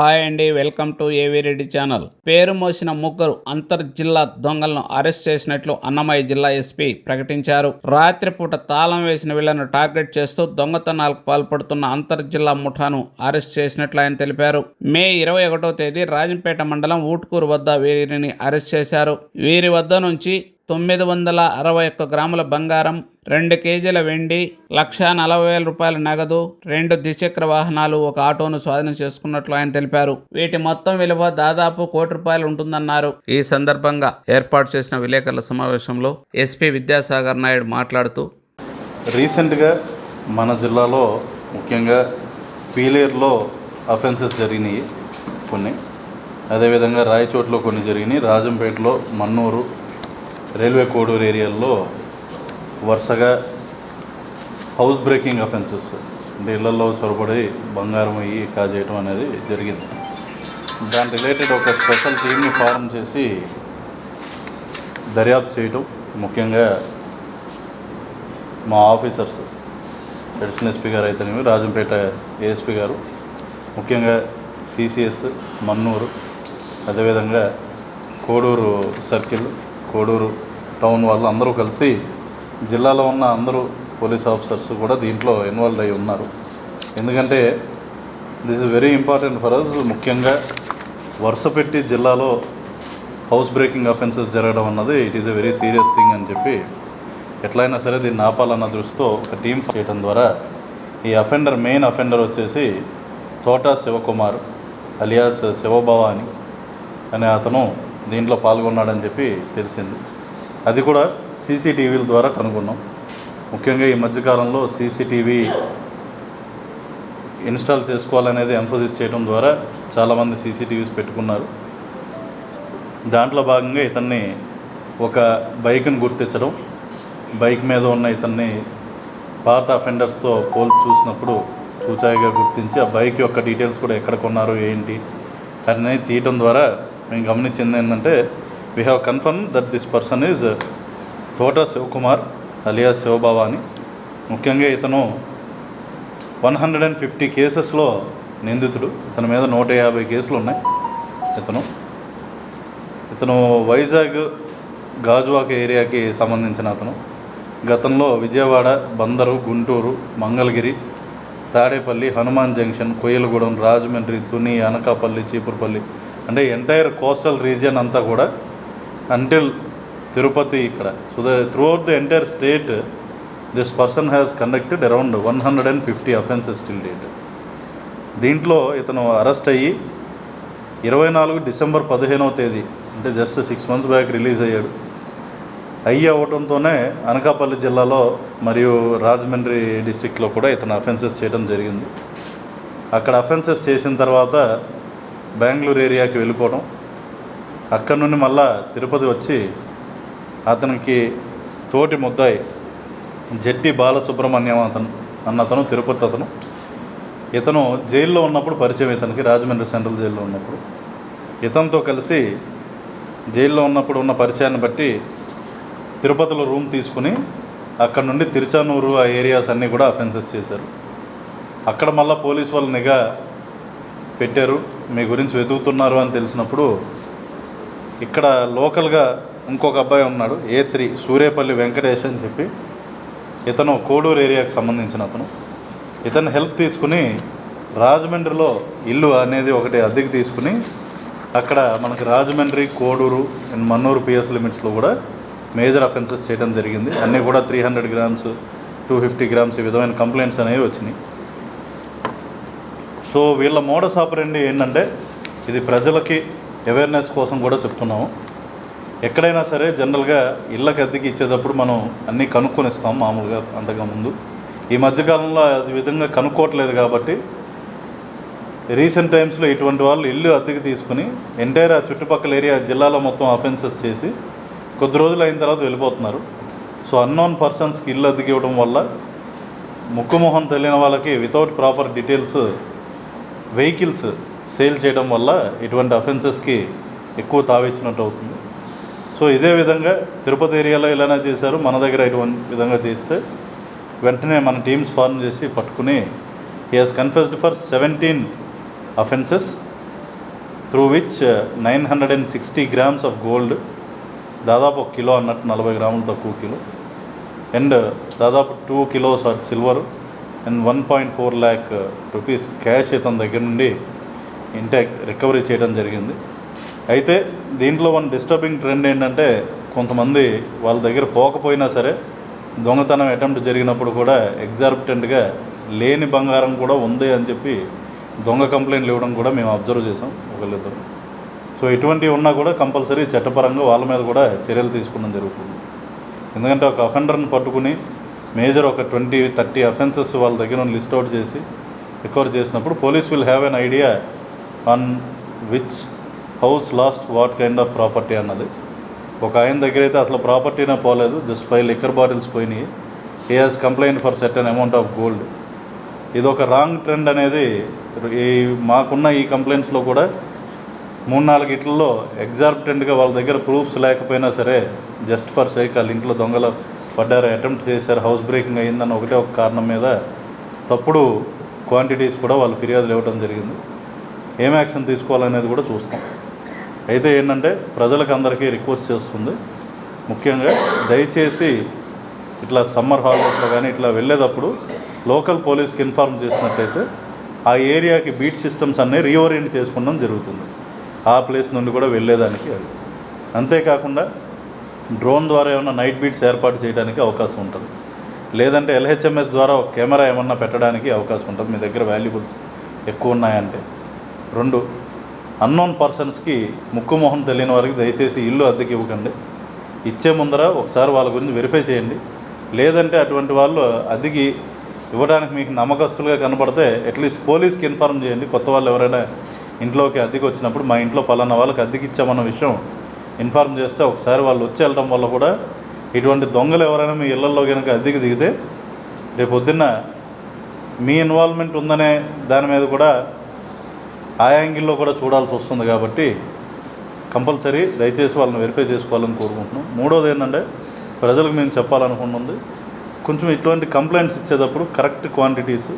Hi అండి welcome to AV Reddy channel. పేరు మోసిన ముగ్గురు అంతర్ జిల్లా దొంగలను అరెస్ట్ చేసినట్లు అన్నమయ్య జిల్లా ఎస్పీ ప్రకటించారు. రాత్రిపూట తాళం వేసిన వీళ్ళను టార్గెట్ చేస్తూ దొంగతనాలకు పాల్పడుతున్న అంతర్ జిల్లా ముఠాను అరెస్ట్ చేసినట్లు ఆయన తెలిపారు. మే ఇరవై ఒకటో తేదీ రాజంపేట మండలం ఊట్కూరు వద్ద వీరిని అరెస్ట్ చేశారు. వీరి వద్ద నుంచి తొమ్మిది వందల అరవై ఒక్క గ్రాముల బంగారం రెండు కేజీల వెండి లక్ష నలభై వేల రూపాయల నగదు రెండు ద్విచక్ర వాహనాలు ఒక ఆటోను స్వాధీనం చేసుకున్నట్లు ఆయన తెలిపారు. వీటి మొత్తం విలువ దాదాపు కోటి రూపాయలు ఉంటుందన్నారు. ఈ సందర్భంగా ఏర్పాటు చేసిన విలేకరుల సమావేశంలో ఎస్పీ విద్యాసాగర్ నాయుడు మాట్లాడుతూ రీసెంట్గా మన జిల్లాలో ముఖ్యంగా పీలేరులో అఫెన్సెస్ జరిగినాయి కొన్ని. అదేవిధంగా రాయచోట్లో కొన్ని జరిగినాయి. రాజంపేటలో మన్నూరు రైల్వే కోడూరు ఏరియాల్లో వరుసగా హౌస్ బ్రేకింగ్ అఫెన్సెస్ అంటే ఇళ్ళలో చొరబడి బంగారం అయ్యి కాజేయటం అనేది జరిగింది. దాని రిలేటెడ్ ఒక స్పెషల్ టీమ్ని ఫారం చేసి దర్యాప్తు చేయటం ముఖ్యంగా మా ఆఫీసర్స్ అడిషనల్ ఎస్పీ గారు అయితేనేమి రాజంపేట ఏఎస్పీ గారు ముఖ్యంగా సిసిఎస్ మన్నూరు అదేవిధంగా కోడూరు సర్కిల్ కోడూరు టౌన్ వాళ్ళు అందరూ కలిసి జిల్లాలో ఉన్న అందరూ పోలీస్ ఆఫీసర్స్ కూడా దీంట్లో ఇన్వాల్వ్ అయి ఉన్నారు. ఎందుకంటే this is very important for us ముఖ్యంగా వరుసపెట్టి జిల్లాలో హౌస్ బ్రేకింగ్ అఫెన్సెస్ జరగడం అన్నది it is a very serious thing అని చెప్పి ఎట్లయినా సరే దీన్ని ఆపాలన్న దృష్టితో ఒక టీం చేయడం ద్వారా ఈ అఫెండర్ మెయిన్ అఫెండర్ వచ్చేసి తోటా శివకుమార్ అలియాస్ శివభవాని అనే అతను దీంట్లో పాల్గొన్నాడని చెప్పి తెలిసింది. అది కూడా సీసీటీవీల ద్వారా కనుగొన్నాం. ముఖ్యంగా ఈ మధ్యకాలంలో సీసీటీవీ ఇన్స్టాల్ చేసుకోవాలనేది ఎంఫోసిస్ చేయడం ద్వారా చాలామంది సీసీటీవీస్ పెట్టుకున్నారు. దాంట్లో భాగంగా ఇతన్ని ఒక బైక్ని గుర్తించడం బైక్ మీద ఉన్న ఇతన్ని పాత అఫెండర్స్తో పోల్చి చూసినప్పుడు చూచాయిగా గుర్తించి ఆ బైక్ యొక్క డీటెయిల్స్ కూడా ఎక్కడ కొన్నారు ఏంటి అనేది తీయటం ద్వారా మేము గమనించింది ఏంటంటే we have confirm that this person is Thota Sivakumar alias శివభవాని ముఖ్యంగా ఇతను వన్ హండ్రెడ్ అండ్ ఫిఫ్టీ కేసెస్లో నిందితుడు. ఇతని మీద నూట యాభై కేసులు ఉన్నాయి ఇతను. ఇతను వైజాగ్ గాజువాక ఏరియాకి సంబంధించిన అతను. గతంలో విజయవాడ బందరు గుంటూరు మంగళగిరి తాడేపల్లి హనుమాన్ జంక్షన్ కొయ్యలగూడెం రాజమండ్రి తుని అనకాపల్లి చీపురుపల్లి అంటే ఎంటైర్ కోస్టల్ రీజియన్ అంతా కూడా అంటిల్ తిరుపతి ఇక్కడ. So the through the entire state this person has conducted around one hundred and fifty offences till date దీంట్లో ఇతను అరెస్ట్ అయ్యి ఇరవై నాలుగు డిసెంబర్ పదిహేనవ తేదీ అంటే just six months back release అయ్యాడు. అయ్యి అవడంతోనే అనకాపల్లి జిల్లాలో మరియు రాజమండ్రి డిస్టిక్లో కూడా ఇతను అఫెన్సెస్ చేయడం జరిగింది. అక్కడ అఫెన్సెస్ చేసిన తర్వాత బెంగళూరు ఏరియాకి వెళ్ళిపోవడం అక్కడ నుండి మళ్ళా తిరుపతి వచ్చి అతనికి తోటి ముద్దాయి జట్టి బాలసుబ్రహ్మణ్యం అతను అన్న అతను తిరుపతి అతను. ఇతను జైల్లో ఉన్నప్పుడు పరిచయం ఇతనికి రాజమండ్రి సెంట్రల్ జైల్లో ఉన్నప్పుడు. ఇతనితో కలిసి జైల్లో ఉన్నప్పుడు ఉన్న పరిచయాన్ని బట్టి తిరుపతిలో రూమ్ తీసుకుని అక్కడ నుండి తిరుచానూరు ఆ ఏరియాస్ అన్నీ కూడా అఫెన్సెస్ చేశారు. అక్కడ మళ్ళీ పోలీస్ వాళ్ళు నిఘా పెట్టారు. మీ గురించి వెతుకుతున్నారు అని తెలిసినప్పుడు ఇక్కడ లోకల్గా ఇంకొక అబ్బాయి ఉన్నాడు ఏ త్రీ సూర్యపల్లి వెంకటేష్ అని చెప్పి. ఇతను కోడూరు ఏరియాకి సంబంధించిన అతను. ఇతను హెల్ప్ తీసుకుని రాజమండ్రిలో ఇల్లు అనేది ఒకటి అద్దెకి తీసుకుని అక్కడ మనకి రాజమండ్రి కోడూరు అండ్ మన్నూరు పిఎస్ లిమిట్స్లో కూడా మేజర్ అఫెన్సెస్ చేయడం జరిగింది. అన్నీ కూడా three hundred grams two fifty grams ఈ విధమైన కంప్లైంట్స్ అనేవి వచ్చినాయి. సో వీళ్ళ మోడస్ ఆపరండి ఏంటంటే ఇది ప్రజలకి అవేర్నెస్ కోసం కూడా చెప్తున్నాము. ఎక్కడైనా సరే జనరల్గా ఇళ్ళకి అద్దెకి ఇచ్చేటప్పుడు మనం అన్నీ కనుక్కొని ఇస్తాం మామూలుగా అంతగా ముందు. ఈ మధ్యకాలంలో అది విధంగా కనుక్కోవట్లేదు కాబట్టి రీసెంట్ టైమ్స్లో ఇటువంటి వాళ్ళు ఇల్లు అద్దెకి తీసుకుని ఎంటైర్ ఆ చుట్టుపక్కల ఏరియా జిల్లాలో మొత్తం అఫెన్సెస్ చేసి కొద్ది రోజులు అయిన తర్వాత వెళ్ళిపోతున్నారు. సో అన్నోన్ పర్సన్స్కి ఇల్లు అద్దెకి ఇవ్వడం వల్ల ముక్కుమొహం తెలియని వాళ్ళకి without proper details vehicles sale చేయడం వల్ల ఇటువంటి అఫెన్సెస్కి ఎక్కువ తావిచ్చినట్టు అవుతుంది. సో ఇదే విధంగా తిరుపతి ఏరియాలో ఇలానే చేశారు. మన దగ్గర ఇటువంటి విధంగా చేస్తే వెంటనే మన టీమ్స్ ఫార్మ్ చేసి పట్టుకుని he has confessed for seventeen offences through which nine hundred and sixty grams of gold దాదాపు ఒక కిలో అన్నట్టు నలభై గ్రాములు తక్కువ కిలో. అండ్ దాదాపు two kilos of silver and one point four lakh rupees cash ఇతని దగ్గర నుండి ఇంటాక్ట్ రికవరీ చేయడం జరిగింది. అయితే దీంట్లో వన్ డిస్టర్బింగ్ ట్రెండ్ ఏంటంటే కొంతమంది వాళ్ళ దగ్గర పోకపోయినా సరే దొంగతనం అటెంప్ట్ జరిగినప్పుడు కూడా ఎగ్జార్బిటెంట్గా లేని బంగారం కూడా ఉంది అని చెప్పి దొంగ కంప్లైంట్లు ఇవ్వడం కూడా మేము అబ్జర్వ్ చేసాం ఒకళ్ళిద్దరు. సో ఇటువంటివి ఉన్నా కూడా కంపల్సరీ చట్టపరంగా వాళ్ళ మీద కూడా చర్యలు తీసుకోవడం జరుగుతుంది. ఎందుకంటే ఒక అఫెండర్ని పట్టుకుని మేజర్ ఒక ట్వంటీ థర్టీ అఫెన్సెస్ వాళ్ళ దగ్గర లిస్ట్ అవుట్ చేసి రికవర్ చేసినప్పుడు police will have an idea on which house lost what kind of property అన్నది. ఒక ఆయన దగ్గర అయితే అసలు ప్రాపర్టీనే పోలేదు జస్ట్ ఫైవ్ లిక్కర్ బాటిల్స్ పోయినాయి. He has complaint for set an amount of gold ఇది ఒక రాంగ్ ట్రెండ్ అనేది ఈ మాకున్న ఈ కంప్లైంట్స్లో కూడా మూడు నాలుగు ఇట్లలో ఎగ్జార్బిటెంట్గా వాళ్ళ దగ్గర ప్రూఫ్స్ లేకపోయినా సరే జస్ట్ ఫర్ సేక్ వాళ్ళ ఇంట్లో దొంగలు పడ్డారు అటెంప్ట్ చేశారు హౌస్ బ్రేకింగ్ అయ్యిందని ఒకటే ఒక కారణం మీద తప్పుడు క్వాంటిటీస్ కూడా వాళ్ళు ఫిర్యాదులు ఇవ్వడం జరిగింది. ఏం యాక్షన్ తీసుకోవాలనేది కూడా చూస్తాం. అయితే ఏంటంటే ప్రజలకు అందరికీ రిక్వెస్ట్ చేస్తుంది ముఖ్యంగా దయచేసి ఇట్లా సమ్మర్ హాలిడేస్లో కానీ ఇట్లా వెళ్ళేటప్పుడు లోకల్ పోలీస్కి ఇన్ఫార్మ్ చేసినట్టయితే ఆ ఏరియాకి బీట్ సిస్టమ్స్ అన్నీ రీఓరియంట్ చేసుకోవడం జరుగుతుంది. ఆ ప్లేస్ నుండి కూడా వెళ్ళేదానికి అది. అంతేకాకుండా డ్రోన్ ద్వారా ఏమైనా నైట్ బీట్స్ ఏర్పాటు చేయడానికి అవకాశం ఉంటుంది. లేదంటే ఎల్హెచ్ఎంఎస్ ద్వారా ఒక కెమెరా ఏమన్నా పెట్టడానికి అవకాశం ఉంటుంది. మీ దగ్గర వాల్యుబుల్స్ ఎక్కువ ఉన్నాయంటే. రెండు అన్నోన్ పర్సన్స్కి ముక్కు మొహం తెలియని వారికి దయచేసి ఇల్లు అద్దెకి ఇవ్వకండి. ఇచ్చే ముందర ఒకసారి వాళ్ళ గురించి వెరిఫై చేయండి. లేదంటే అటువంటి వాళ్ళు అద్దెకి ఇవ్వడానికి మీకు నమ్మకస్తులుగా కనపడితే అట్లీస్ట్ పోలీస్కి ఇన్ఫార్మ్ చేయండి. కొత్త వాళ్ళు ఎవరైనా ఇంట్లోకి అద్దెకి వచ్చినప్పుడు మా ఇంట్లో పలానా వాళ్ళకి అద్దెకి ఇచ్చామన్న విషయం ఇన్ఫార్మ్ చేస్తే ఒకసారి వాళ్ళు వచ్చి వెళ్ళడం వల్ల కూడా ఇటువంటి దొంగలు ఎవరైనా మీ ఇళ్ళలో కనుక అద్దెకి దిగితే రేపు పొద్దున్న మీ ఇన్వాల్వ్మెంట్ ఉందనే దాని మీద కూడా ఆ యాంగిల్లో కూడా చూడాల్సి వస్తుంది కాబట్టి కంపల్సరీ దయచేసి వాళ్ళని వెరిఫై చేసుకోవాలని కోరుకుంటున్నాం. మూడోది ఏంటంటే ప్రజలకు మేము చెప్పాలనుకుంటుంది కొంచెం ఇటువంటి కంప్లైంట్స్ ఇచ్చేటప్పుడు కరెక్ట్ క్వాంటిటీస్